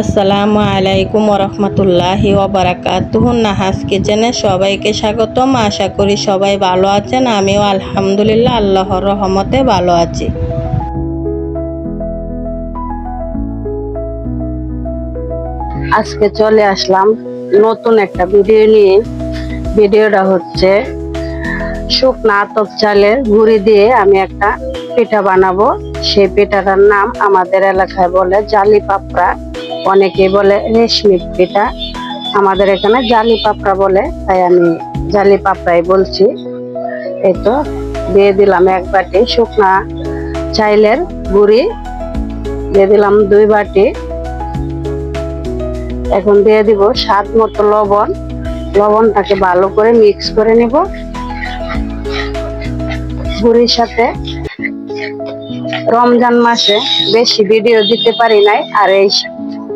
আসসালামু আলাইকুম রহমতুল্লাহি ওবরাকাতুহ। নাহাজ কিচেনে সবাইকে স্বাগতম। আশা করি সবাই ভালো আছেন। আমিও আলহামদুলিল্লাহ আল্লাহর রহমতে ভালো আছি। আজকে চলে আসলাম নতুন একটা ভিডিও নিয়ে। ভিডিওটা হচ্ছে শুকনা আতপ চালের গুঁড়ি দিয়ে আমি একটা পিঠা বানাবো। সেই পিঠাটার নাম আমাদের এলাকায় বলে জালি পাপড়া। অনেকেই বলে, রেশমি পিঠা। আমাদের এখানে জালি পাপড়া বলে, তাই আমি জালি পাপড়াই বলছি। এই তো, দিয়ে দিলাম এক বাটি শুকনা চাইলের গুঁড়ি, দিয়ে দিলাম দুই বাটি। এখন দিয়ে দিব স্বাদ মতো লবণ। লবণটাকে ভালো করে মিক্স করে নিব। গুড়ির সাথে রমজান মাসে বেশি ভিডিও দিতে পারি নাই, আর এই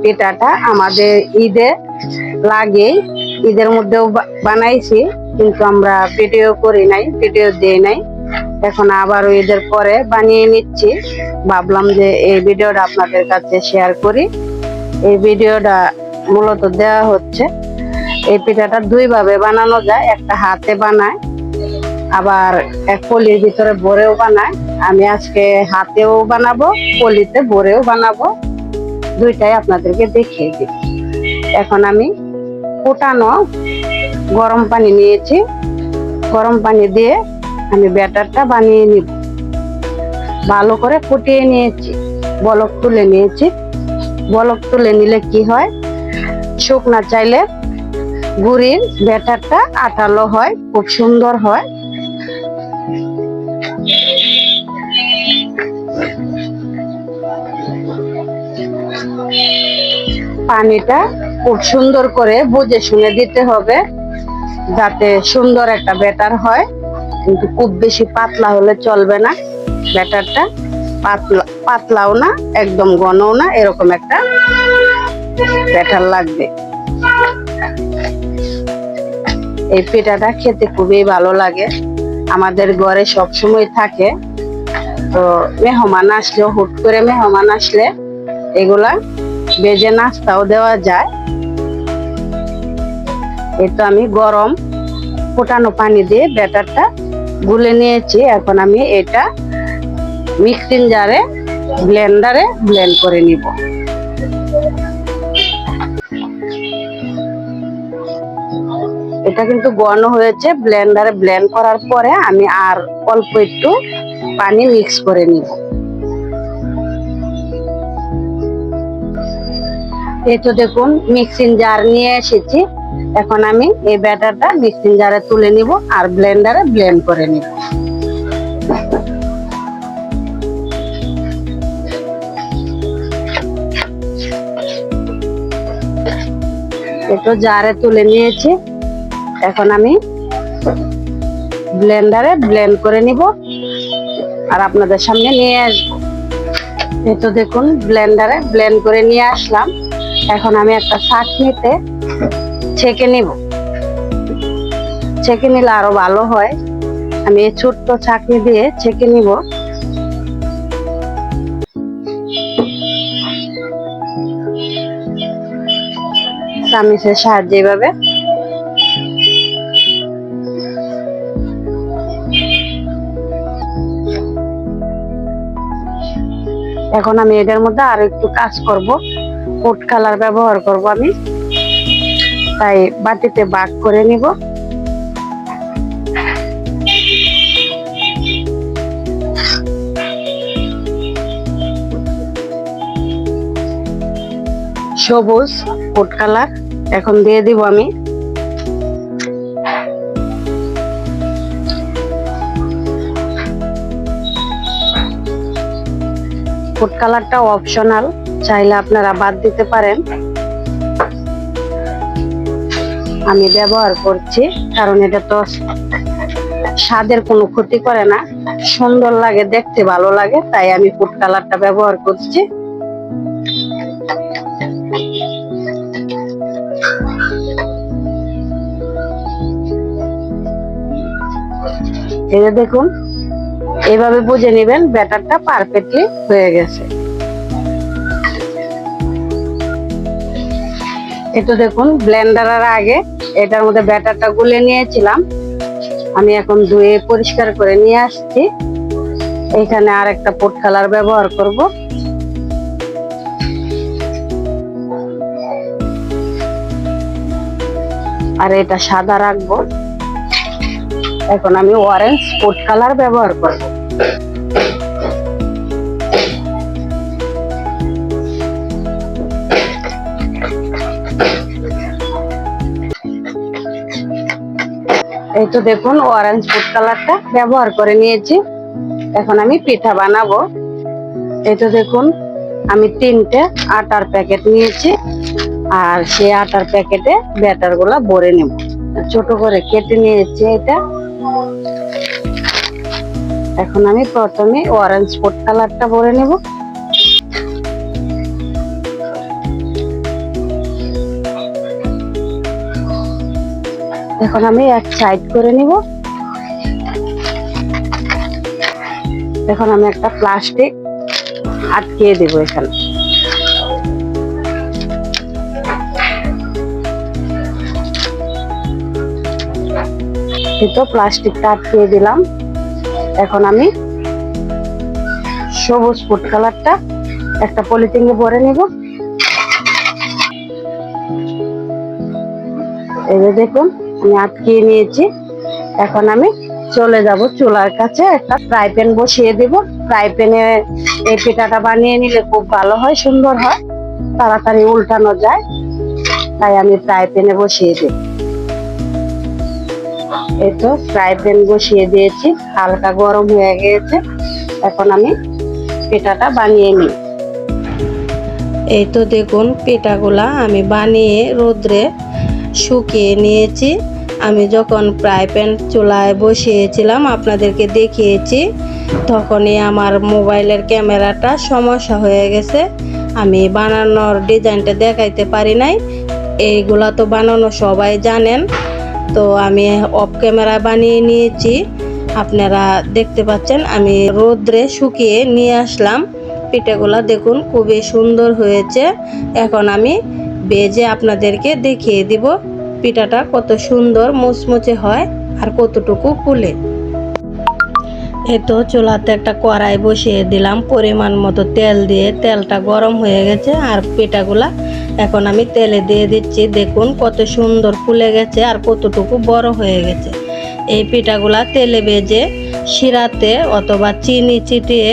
পিঠাটা আমাদের ঈদে লাগে ঈদের মধ্যেও বানাইছি, কিন্তু আমরা ভিডিও করি নাই ভিডিও দিই নাই। এখন আবার ঈদের পরে বানিয়ে নিচ্ছি। ভাবলাম যে এই ভিডিওটা আপনাদের কাছে শেয়ার করি। এই ভিডিওটা মূলত দেওয়া হচ্ছে, এই পিঠাটা দুই ভাবে বানানো যায়। একটা হাতে বানায়, আবার এক পলির ভিতরে ভরেও বানায়। আমি আজকে হাতেও বানাবো, পলিতে ভরেও বানাবো। দুইটাই আপনাদেরকে দেখিয়ে দিই। এখন আমি ফুটানো গরম পানি নিয়েছি। গরম পানি দিয়ে আমি ব্যাটারটা বানিয়ে নিব। ভালো করে ফুটিয়ে নিয়েছি, বলক তুলে নিয়েছি। বলক তুলে নিলে কি হয়? শুকনা চাইলে গুড়ির ব্যাটারটা আটালো হয়, খুব সুন্দর হয়। পানিটা খুব সুন্দর করে বুঝে শুনে দিতে হবে, যাতে সুন্দর একটা ব্যাটার হয়। কিন্তু খুব বেশি পাতলা হলে চলবে না। ব্যাটারটা পাতলা, পাতলাও না, একদম ঘনও না, এরকম একটা ব্যাটার লাগবে। এই পিঠাটা খেতে খুবই ভালো লাগে। আমাদের ঘরে সব সময় থাকে। তো মেহমান আসলে হুট করে মেহমান আসলে এগুলা বেজে নাস্তাও দেওয়া যায়। এই তো আমি গরম ফোটানো পানি দিয়ে ব্যাটারটা গুলে নিয়েছি। এখন আমি এটা মিক্সিং জারে ব্লেন্ডারে ব্লেন্ড করে নিব। এটা কিন্তু ঘন হয়েছে ব্লেন্ডারে ব্লেন্ড করার পরে আমি আর অল্প একটু পানি মিক্স করে নিব। এই তো দেখুন মিক্সিং জার নিয়ে এসেছি। এখন আমি এই ব্যাটারটা মিক্সিং জারে তুলে নিব আর ব্লেন্ডারে ব্লেন্ড করে নিব। একটু জারে তুলে নিয়েছি। এখন আমি ব্লেন্ডারে ব্লেন্ড করে নিব আর আপনাদের সামনে নিয়ে আসব। এই তো দেখুন ব্লেন্ডারে ব্লেন্ড করে নিয়ে আসলাম। এখন আমি একটা চাটনিতে ছেঁকে নিব। ছেঁকে নিলে আরও ভালো হয়। আমি এই ছোট্ট চাটনি দিয়ে ছেঁকে নিব। চামিচের সাহায্যে এভাবে। এখন আমি এটার মধ্যে আরও একটু কাজ করব। ফুড কালার ব্যবহার করব আমি। তাই বাটিতে বাগ করে নিব। সবুজ ফুড কালার এখন দিয়ে দিব আমি। ফুড কালারটা অপশনাল। চাইলে আপনারা বাদ দিতে পারেন। আমি ব্যবহার করছি, কারণ এটা তো স্বাদের কোনো ক্ষতি করে না। সুন্দর লাগে, দেখতে ভালো লাগে, তাই আমি ফুড কালারটা ব্যবহার করছি। এটা দেখুন, এভাবে বুঝে নেবেন ব্যাটারটা পারফেক্টলি হয়ে গেছে। এটা দেখুন ব্লেন্ডারের আগে এটার মধ্যে ব্যাটারটা গুলে নিয়েছিলাম। আমি এখন ধুয়ে পরিষ্কার করে নিয়ে আসছি। এখানে আর একটা ফুড কালার ব্যবহার করব। আর এটা সাদা রাখব। এখন আমি অরেঞ্জ ফুড কালার ব্যবহার করব। এই তো দেখুন অরেঞ্জ ফুড কালারটা ব্যবহার করে নিয়েছি। এখন আমি পিঠা বানাবো। এই তো দেখুন, আমি তিনটে আটার প্যাকেট নিয়েছি। আর সেই আটার প্যাকেটে ব্যাটারগুলা ভরে নেব। ছোট করে কেটে নিয়েছি এটা। এখন আমি প্রথমে অরেঞ্জ ফুড কালারটা ভরে নেব। এখন আমি এক সাইড করে নিব। এখন আমি একটা প্লাস্টিক আটকিয়ে দেব এখানে। এই তো প্লাস্টিকটা আটকিয়ে দিলাম। এখন আমি সবুজ ফুড কালারটা একটা পলিথিনে ভরে নিব। যে দেখুন আমি আটকিয়ে নিয়েছি। এখন আমি চলে যাব চুলার কাছে। একটা ফ্রাই প্যান বসিয়ে দিব। ফ্রাই প্যানে এই পিঠাটা বানিয়ে নিলে খুব ভালো হয়, সুন্দর হয়। তাড়াতাড়ি উল্টানো যায়। তাই আমি ফ্রাই প্যানে বসিয়ে দিই এই তো ফ্রাই প্যান বসিয়ে দিয়েছি। হালকা গরম হয়ে গিয়েছে। এখন আমি পিঠাটা বানিয়ে নিই। এই তো দেখুন পিঠাগুলা আমি বানিয়ে রোদ্রে শুকিয়ে নিয়েছি। আমি যখন ফ্রাই প্যান চুলায় বসিয়েছিলাম, আপনাদেরকে দেখিয়েছি, তখনই আমার মোবাইলের ক্যামেরাটা সমস্যা হয়ে গেছে। আমি বানানোর ডিজাইনটা দেখাইতে পারি নাই। এইগুলা তো বানানো সবাই জানেন। তো আমি অফ ক্যামেরা বানিয়ে নিয়েছি। আপনারা দেখতে পাচ্ছেন, আমি রোদ্রে শুকিয়ে নিয়ে আসলাম। পিঠেগুলা দেখুন খুবই সুন্দর হয়েছে। এখন আমি বেজে আপনাদেরকে দেখিয়ে দিব। পিঠাটা কত সুন্দর মুচমুচে হয় আর কতটুকু ফুলে। এই তো চুলাতে একটা কড়াই বসিয়ে দিলাম, পরিমাণ মতো তেল দিয়ে তেলটা গরম হয়ে গেছে আর পিঠাগুলা এখন আমি তেলে দিয়ে দিচ্ছি। দেখুন কত সুন্দর ফুলে গেছে আর কতটুকু বড় হয়ে গেছে। এই পিঠাগুলা তেলে ভেজে শিরাতে অথবা চিনি চিটিয়ে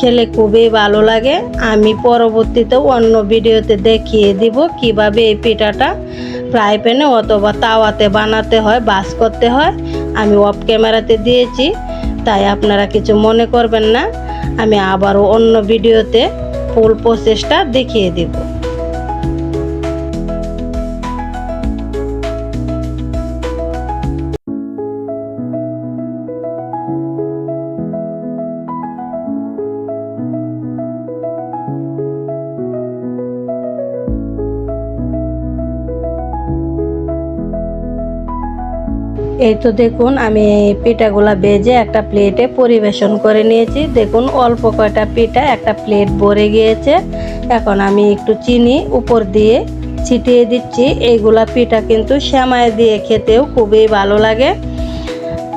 খেলে খুবই ভালো লাগে। আমি পরবর্তীতে অন্য ভিডিওতে দেখিয়ে দিব কীভাবে এই পিঠাটা ফ্রাই প্যানে অথবা তাওয়াতে বানাতে হয়, বাস করতে হয়। আমি অফ ক্যামেরাতে দিয়েছি, তাই আপনারা কিছু মনে করবেন না। আমি আবারও অন্য ভিডিওতে ফুল প্রসেসটা দেখিয়ে দিব। এই তো দেখুন, আমি পিঠাগুলা বেজে একটা প্লেটে পরিবেশন করে নিয়েছি। দেখুন, অল্প কয়টা পিঠা, একটা প্লেট ভরে গিয়েছে। এখন আমি একটু চিনি উপর দিয়ে ছিটিয়ে দিচ্ছি। এইগুলা পিঠা কিন্তু শ্যামায় দিয়ে খেতেও খুবই ভালো লাগে।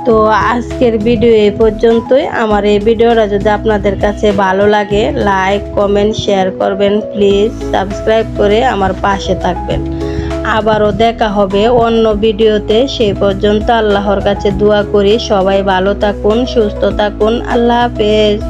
তো আজকের ভিডিও এই পর্যন্তই। আমার এই ভিডিওটা যদি আপনাদের কাছে ভালো লাগে, লাইক, কমেন্ট, শেয়ার করবেন। প্লিজ সাবস্ক্রাইব করে আমার পাশে থাকবেন। আবারও দেখা হবে অন্য ভিডিওতে। সেই পর্যন্ত আল্লাহর কাছে দোয়া করি, সবাই ভালো থাকুন, সুস্থ থাকুন, আল্লাহ হাফেজ।